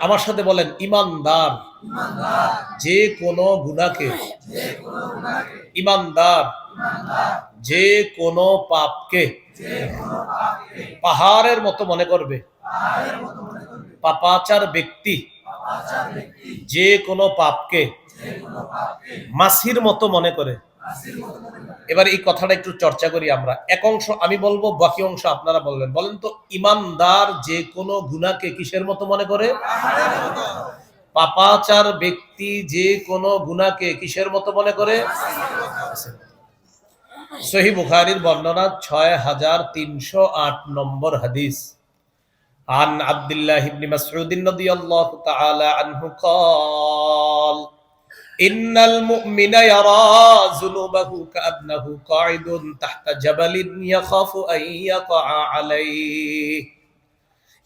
আমার সাথে বলেন, ইমানদার। যে কোনো গুণাকে ইমানদার। যে কোনো পাপকে পাহাড়ের মতো মনে করবে। পাপাচার ব্যক্তি যে কোনো পাপকে মাসির মতো মনে করে। এবার এই কথাটা একটু চর্চা করি আমরা এক অংশ আমি বলবো বাকি অংশ আপনারা বলবেন বলেন তো ইমানদার যে কোনো গুনাকে কিসের মতো মনে করে পাপাচার ব্যক্তি যে কোনো গুনাকে কিসের মতো মনে করে সহি বুখারির বর্ণনা ছয় হাজার তিনশো আট নম্বর হাদিস عن عبد الله بن مسعود رضي الله تعالى عنه قال ইন্নাল মুমিনা ইয়ারা যুনুবাহু কাআন্নাহু কাঈদুন তাহতা জাবালিন ইয়াখাফু আন ইয়াকা আলাইহি।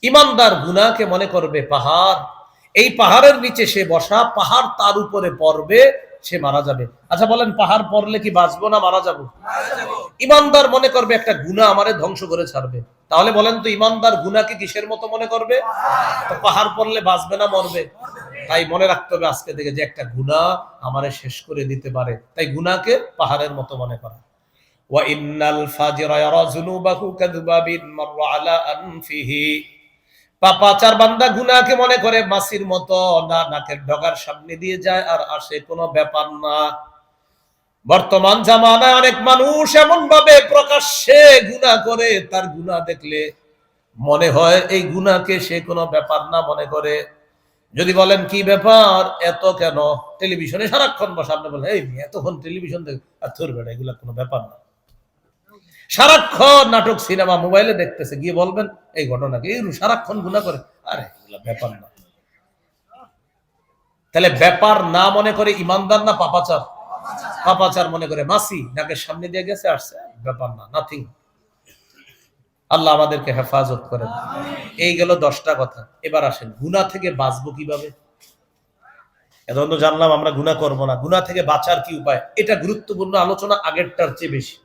ইমানদার গুনাকে মনে করবে পাহাড়। এই পাহাড়ের নিচে সে বসা, পাহাড় তার উপরে পড়বে, সে মারা যাবে। আচ্ছা বলেন, পাহাড় পড়লে কি বাঁচবো না মারা যাব? ইমানদার মনে করবে একটা গুণা আমারে ধ্বংস করে ছাড়বে। তাহলে বলেন তো, ইমানদার গুণাকে কিসের মতো মনে করবে? পাহাড় পড়লে বাঁচবে না, মরবে। তাই মনে রাখতে হবে আজকে থেকে যে একটা গুণা আমারে শেষ করে দিতে পারে। তাই গুনাকে পাহাড়ের মতো মনে করা। ওয়া ইন্নাল ফাজিরা ইয়ারা যুনুবাহু মাররা আলা আনফিহি। পাপাচার বান্দা মনে করে মাসির মতো না, নাকের ডগার সামনে দিয়ে যায় আর আসে কোনো ব্যাপার না। বর্তমান জামানায় অনেক মানুষ এমন ভাবে প্রকাশ্যে গুণা করে, তার গুণা দেখলে মনে হয় এই গুণাকে সে কোনো ব্যাপার না মনে করে। যদি বলেন, কি ব্যাপার? এত কেন? টেলিভিশনে সারাক্ষণ বসে আপনি বলেন এই এতক্ষণ টেলিভিশন দেখ আর তোর বেড়া এগুলা কোনো ব্যাপার না। সারাক্ষণ নাটক, সিনেমা মোবাইলে দেখতেছে, গিয়ে বলবেন, এই ঘটনাকে এই সারাক্ষণ গুণা করে। আরে, এগুলা ব্যাপার না। তাহলে ব্যাপার না মনে করে ইমানদার না পাপাচার? পাপাচার মনে করে মাসি, নাকের সামনে দিয়ে গেছে, আসছে, ব্যাপার না নাথিং আল্লাহ আমাদেরকে হেফাজত করেন। এই গেল দশটা কথা। এবার আসেন গুনা থেকে বাঁচবো কীভাবে? তো জানলাম আমরা গুণা করব না। গুণা থেকে বাঁচার কি উপায়? এটা গুরুত্বপূর্ণ আলোচনা আগেরটার চেয়ে বেশি।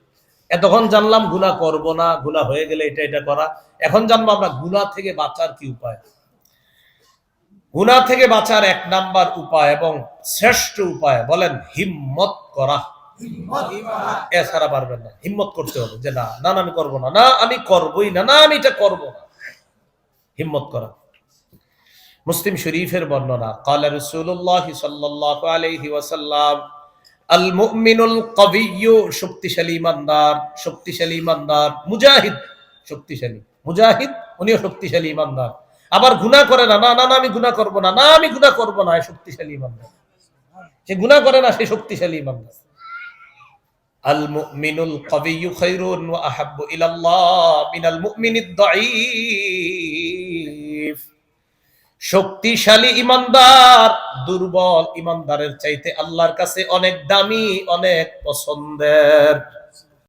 এতক্ষণ জানলাম গুণা করব না গুণা হয়ে গেলে এটা এটা করা। এখন জানব আমরা গুণা থেকে বাঁচার কি উপায়? গুণা থেকে বাঁচার এক নাম্বার উপায় এবং শ্রেষ্ঠ উপায় বলেন হিম্মত করা। এছাড়া পারবেন না। হিম্মত করতে হবে যে না না আমি করব না। না, আমি করবই না। না, আমি এটা করব না। হিম্মত করা। মুসলিম শরীফের বর্ণনা, কালা রসুল্লাহ সাল্লাহ আলহি ওয়াসাল্লাম আল মুমিনুল শক্তিশালী ইমানদার শক্তিশালী ইমানদার, মুজাহিদ, শক্তিশালী, মুজাহিদ, উনিও শক্তিশালী ইমানদার। আবার গুণা করে না না না আমি গুণা করব না না, আমি গুণা করব না শক্তিশালী ইমানদার। সে গুণা করে না, সে শক্তিশালী ইমানদার। আল القوي خير খায়রুন ওয়া الله من মিনাল الضعيف শক্তিশালী ইমানদার, দুর্বল ইমানদারের চাইতে আল্লাহর কাছে অনেক দামি, অনেক পছন্দের।